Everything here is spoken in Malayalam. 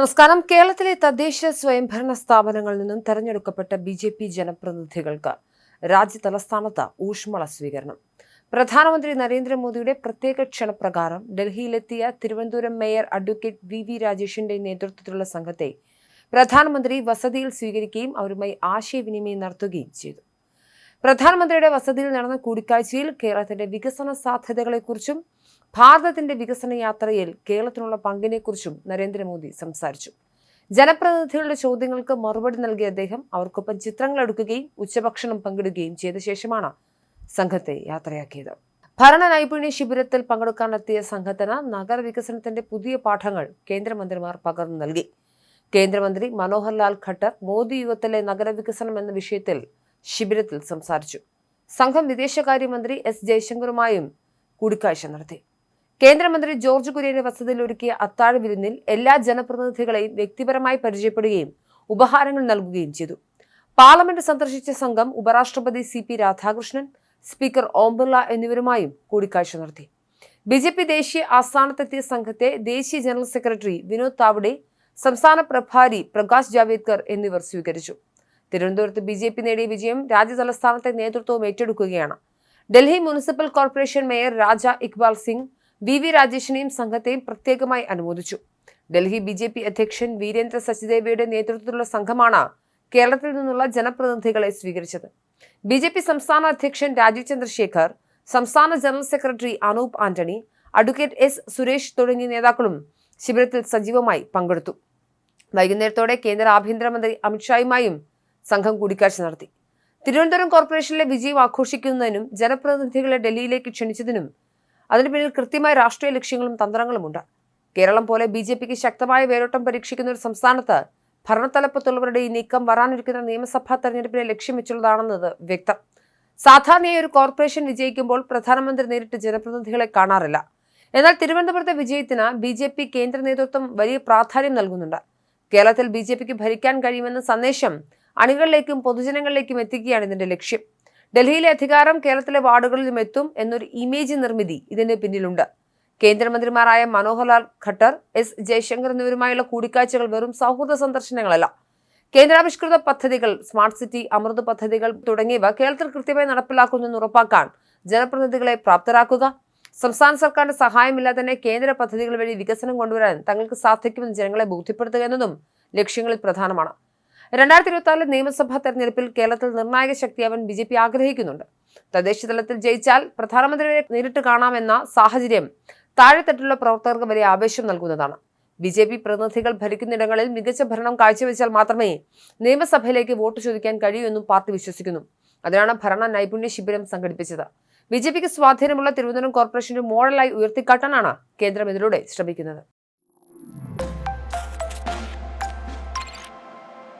നമസ്കാരം. കേരളത്തിലെ തദ്ദേശ സ്വയംഭരണ സ്ഥാപനങ്ങളിൽ നിന്നും തെരഞ്ഞെടുക്കപ്പെട്ട ബി ജെ പി ജനപ്രതിനിധികൾക്ക് രാജ്യ തലസ്ഥാനത്ത് ഊഷ്മള സ്വീകരണം. പ്രധാനമന്ത്രി നരേന്ദ്രമോദിയുടെ പ്രത്യേക ക്ഷണപ്രകാരം ഡൽഹിയിലെത്തിയ Thiruvananthapuram mayor advocate V V രാജേഷിന്റെ നേതൃത്വത്തിലുള്ള സംഘത്തെ പ്രധാനമന്ത്രി വസതിയിൽ സ്വീകരിക്കുകയും അവരുമായി ആശയവിനിമയം നടത്തുകയും ചെയ്തു. പ്രധാനമന്ത്രിയുടെ വസതിയിൽ നടന്ന കൂടിക്കാഴ്ചയിൽ കേരളത്തിന്റെ വികസന സാധ്യതകളെക്കുറിച്ചും ഭാരതത്തിന്റെ വികസന യാത്രയിൽ കേരളത്തിനുള്ള പങ്കിനെക്കുറിച്ചും നരേന്ദ്രമോദി സംസാരിച്ചു. ജനപ്രതിനിധികളുടെ ചോദ്യങ്ങൾക്ക് മറുപടി നൽകിയ അദ്ദേഹം അവർക്കൊപ്പം ചിത്രങ്ങൾ എടുക്കുകയും ഉച്ചഭക്ഷണം പങ്കിടുകയും ചെയ്ത ശേഷമാണ് സംഘത്തെ യാത്രയാക്കിയത്. ഭരണ നൈപുണ്യ ശിബിരത്തിൽ പങ്കെടുക്കാനെത്തിയ സംഘത്തിന് നഗരവികസനത്തിന്റെ പുതിയ പാഠങ്ങൾ കേന്ദ്രമന്ത്രിമാർ പകർന്നു നൽകി. കേന്ദ്രമന്ത്രി മനോഹർ ലാൽ ഖട്ടർ മോദി യുഗത്തിലെ നഗരവികസനം എന്ന വിഷയത്തിൽ ശിബിരത്തിൽ സംസാരിച്ചു. സംഘം വിദേശകാര്യമന്ത്രി എസ് ജയശങ്കറുമായും കൂടിക്കാഴ്ച നടത്തി. കേന്ദ്രമന്ത്രി ജോർജ് കുര്യന്റെ വസതിയിൽ ഒരുക്കിയ അത്താഴ വിരുന്നിൽ എല്ലാ ജനപ്രതിനിധികളെയും വ്യക്തിപരമായി പരിചയപ്പെടുകയും ഉപഹാരങ്ങൾ നൽകുകയും ചെയ്തു. പാർലമെന്റ് സന്ദർശിച്ച സംഘം ഉപരാഷ്ട്രപതി C P Radhakrishnan speaker Om Birla എന്നിവരുമായും കൂടിക്കാഴ്ച നടത്തി. ബി ജെ പി ദേശീയ ആസ്ഥാനത്തെത്തിയ സംഘത്തെ ദേശീയ ജനറൽ സെക്രട്ടറി വിനോദ് താവ്ഡെ സംസ്ഥാന പ്രഭാരി പ്രകാശ് ജാവേദ്കർ എന്നിവർ സ്വീകരിച്ചു. തിരുവനന്തപുരത്ത് ബി ജെ പി നേടിയ വിജയം രാജ്യതലസ്ഥാനത്തെ നേതൃത്വവും ഏറ്റെടുക്കുകയാണ്. Delhi municipal corporation mayor Raja Iqbal Singh V V രാജേഷിനെയും സംഘത്തെയും പ്രത്യേകമായി അനുമോദിച്ചു. ഡൽഹി ബി ജെ പി അധ്യക്ഷൻ വീരേന്ദ്ര സച്ചിദേവയുടെ നേതൃത്വത്തിലുള്ള സംഘമാണ് കേരളത്തിൽ നിന്നുള്ള ജനപ്രതിനിധികളെ സ്വീകരിച്ചത്. ബി ജെ പി സംസ്ഥാന അധ്യക്ഷൻ രാജീവ് ചന്ദ്രശേഖർ സംസ്ഥാന general secretary Anoop Antony advocate S Suresh തുടങ്ങിയ നേതാക്കളും ശിബിരത്തിൽ സജീവമായി പങ്കെടുത്തു. വൈകുന്നേരത്തോടെ കേന്ദ്ര ആഭ്യന്തരമന്ത്രി അമിത്ഷായുമായും സംഘം കൂടിക്കാഴ്ച നടത്തി. തിരുവനന്തപുരം കോർപ്പറേഷനിലെ വിജയം ആഘോഷിക്കുന്നതിനും ജനപ്രതിനിധികളെ ഡൽഹിയിലേക്ക് ക്ഷണിച്ചതിനും അതിന് പിന്നിൽ കൃത്യമായ രാഷ്ട്രീയ ലക്ഷ്യങ്ങളും തന്ത്രങ്ങളുമുണ്ട് കേരളം പോലെ ബി ജെ പിക്ക് ശക്തമായ വേരോട്ടം പരീക്ഷിക്കുന്ന ഒരു സംസ്ഥാനത്ത് ഭരണത്തലപ്പത്തുള്ളവരുടെ ഈ നീക്കം വരാനിരിക്കുന്ന നിയമസഭാ തെരഞ്ഞെടുപ്പിനെ ലക്ഷ്യം വെച്ചുള്ളതാണെന്നത് വ്യക്തം. സാധാരണയായി ഒരു കോർപ്പറേഷൻ വിജയിക്കുമ്പോൾ പ്രധാനമന്ത്രി നേരിട്ട് ജനപ്രതിനിധികളെ കാണാറില്ല. എന്നാൽ തിരുവനന്തപുരത്തെ വിജയത്തിന് ബി ജെ പി കേന്ദ്ര നേതൃത്വം വലിയ പ്രാധാന്യം നൽകുന്നുണ്ട്. കേരളത്തിൽ ബി ജെ പിക്ക് ഭരിക്കാൻ കഴിയുമെന്ന സന്ദേശം അണികളിലേക്കും പൊതുജനങ്ങളിലേക്കും എത്തിക്കുകയാണ് ഇതിന്റെ ലക്ഷ്യം. ഡൽഹിയിലെ അധികാരം കേരളത്തിലെ വാർഡുകളിലും എത്തും എന്നൊരു ഇമേജ് നിർമ്മിതി ഇതിന്റെ പിന്നിലുണ്ട്. കേന്ദ്രമന്ത്രിമാരായ മനോഹർലാൽ ഖട്ടർ എസ് ജയശങ്കർ എന്നിവരുമായുള്ള കൂടിക്കാഴ്ചകൾ വെറും സൗഹൃദ സന്ദർശനങ്ങളല്ല. കേന്ദ്രാവിഷ്കൃത പദ്ധതികൾ സ്മാർട്ട് സിറ്റി അമൃത് പദ്ധതികൾ തുടങ്ങിയവ കേരളത്തിൽ കൃത്യമായി നടപ്പിലാക്കുന്നെന്ന് ഉറപ്പാക്കാൻ ജനപ്രതിനിധികളെ പ്രാപ്തരാക്കുക. സംസ്ഥാന സർക്കാരിന്റെ സഹായമില്ലാതെ തന്നെ കേന്ദ്ര പദ്ധതികൾ വഴി വികസനം കൊണ്ടുവരാൻ തങ്ങൾക്ക് സാധിക്കുമെന്ന് ജനങ്ങളെ ബോധ്യപ്പെടുത്തുക എന്നതും ലക്ഷ്യങ്ങളിൽ പ്രധാനമാണ്. രണ്ടായിരത്തി ഇരുപത്തി ആറിലെ നിയമസഭാ തെരഞ്ഞെടുപ്പിൽ കേരളത്തിൽ നിർണായക ശക്തിയാവാൻ ബി ജെ പി ആഗ്രഹിക്കുന്നുണ്ട്. തദ്ദേശ തലത്തിൽ ജയിച്ചാൽ പ്രധാനമന്ത്രിയെ നേരിട്ട് കാണാമെന്ന സാഹചര്യം താഴെത്തട്ടിലുള്ള പ്രവർത്തകർക്ക് വലിയ ആവേശം നൽകുന്നതാണ്. ബി ജെ പി പ്രതിനിധികൾ ഭരിക്കുന്നിടങ്ങളിൽ മികച്ച ഭരണം കാഴ്ചവെച്ചാൽ മാത്രമേ നിയമസഭയിലേക്ക് വോട്ട് ചോദിക്കാൻ കഴിയൂ എന്നും പാർട്ടി വിശ്വസിക്കുന്നു. അതിനാണ് ഭരണ നൈപുണ്യ ശിബിരം സംഘടിപ്പിച്ചത്. ബി ജെ പിക്ക് സ്വാധീനമുള്ള തിരുവനന്തപുരം കോർപ്പറേഷന്റെ മോഡലായി ഉയർത്തിക്കാട്ടാനാണ് കേന്ദ്രം ഇതിലൂടെ ശ്രമിക്കുന്നത്.